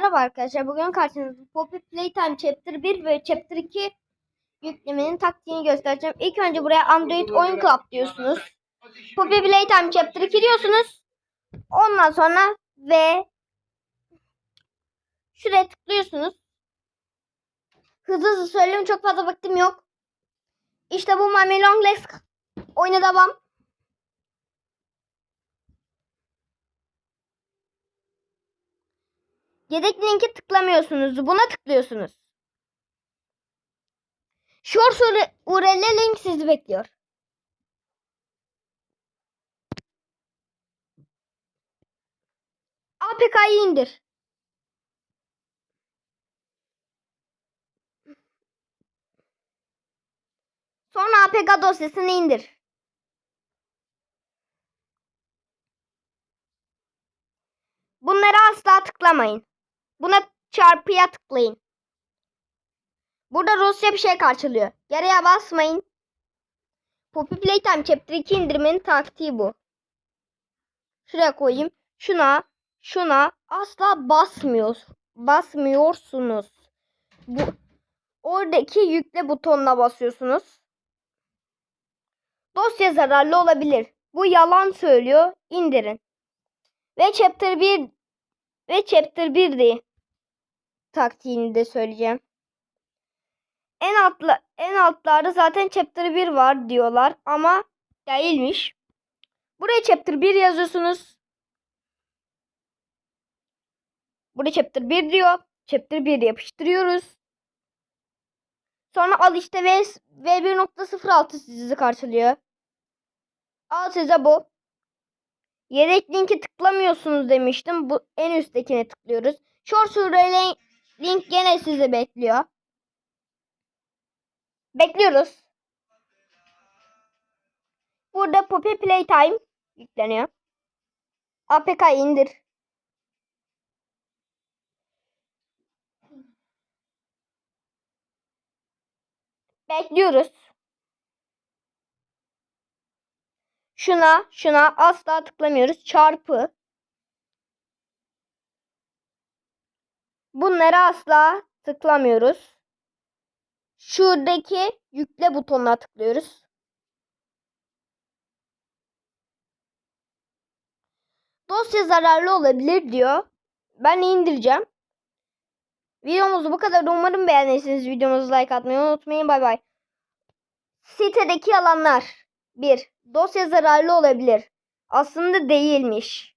Merhaba arkadaşlar. Bugün karşınızda Poppy Playtime Chapter 1 ve Chapter 2 yüklemenin taktiğini göstereceğim. İlk önce buraya Android Oyun Club diyorsunuz. Poppy Playtime Chapter 2 diyorsunuz. Ondan sonra ve şuraya tıklıyorsunuz. Hızlı hızlı söyleyeyim çok fazla vaktim yok. İşte bu Mami Long Legs oyuna devam. Yedek linki tıklamıyorsunuz. Buna tıklıyorsunuz. Shorts URL link sizi bekliyor. APK'yı indir. Sonra APK dosyasını indir. Bunlara asla tıklamayın. Buna çarpıya tıklayın. Burada Rusya bir şey karşılıyor. Geriye basmayın. Poppy Playtime Chapter 2 indirmenin taktiği bu. Şuraya koyayım. Şuna, şuna asla basmıyor. Basmıyorsunuz. Bu oradaki yükle butonuna basıyorsunuz. Dosya zararlı olabilir. Bu yalan söylüyor. İndirin. Ve chapter 1 ve chapter 1 de taktiğini de söyleyeceğim. En altla en altlarda zaten chapter 1 var diyorlar ama değilmiş. Buraya chapter 1 yazıyorsunuz. Buraya chapter 1 diyor. Chapter 1 yapıştırıyoruz. Sonra al işte ve V1.06 sizi karşılıyor. Al size bu. Yedek linki tıklamıyorsunuz demiştim. Bu en üsttekine tıklıyoruz. Short URL link gene sizi bekliyor. Bekliyoruz. Burada Poppy Playtime yükleniyor. APK indir. Bekliyoruz. Şuna, şuna asla tıklamıyoruz. Çarpı. Bunlara asla tıklamıyoruz. Şuradaki yükle butonuna tıklıyoruz. Dosya zararlı olabilir diyor. Ben indireceğim. Videomuz bu kadar. Umarım beğenirsiniz. Videomuzu like atmayı unutmayın. Bay bay. Sitedeki yalanlar. 1. Dosya zararlı olabilir. Aslında değilmiş.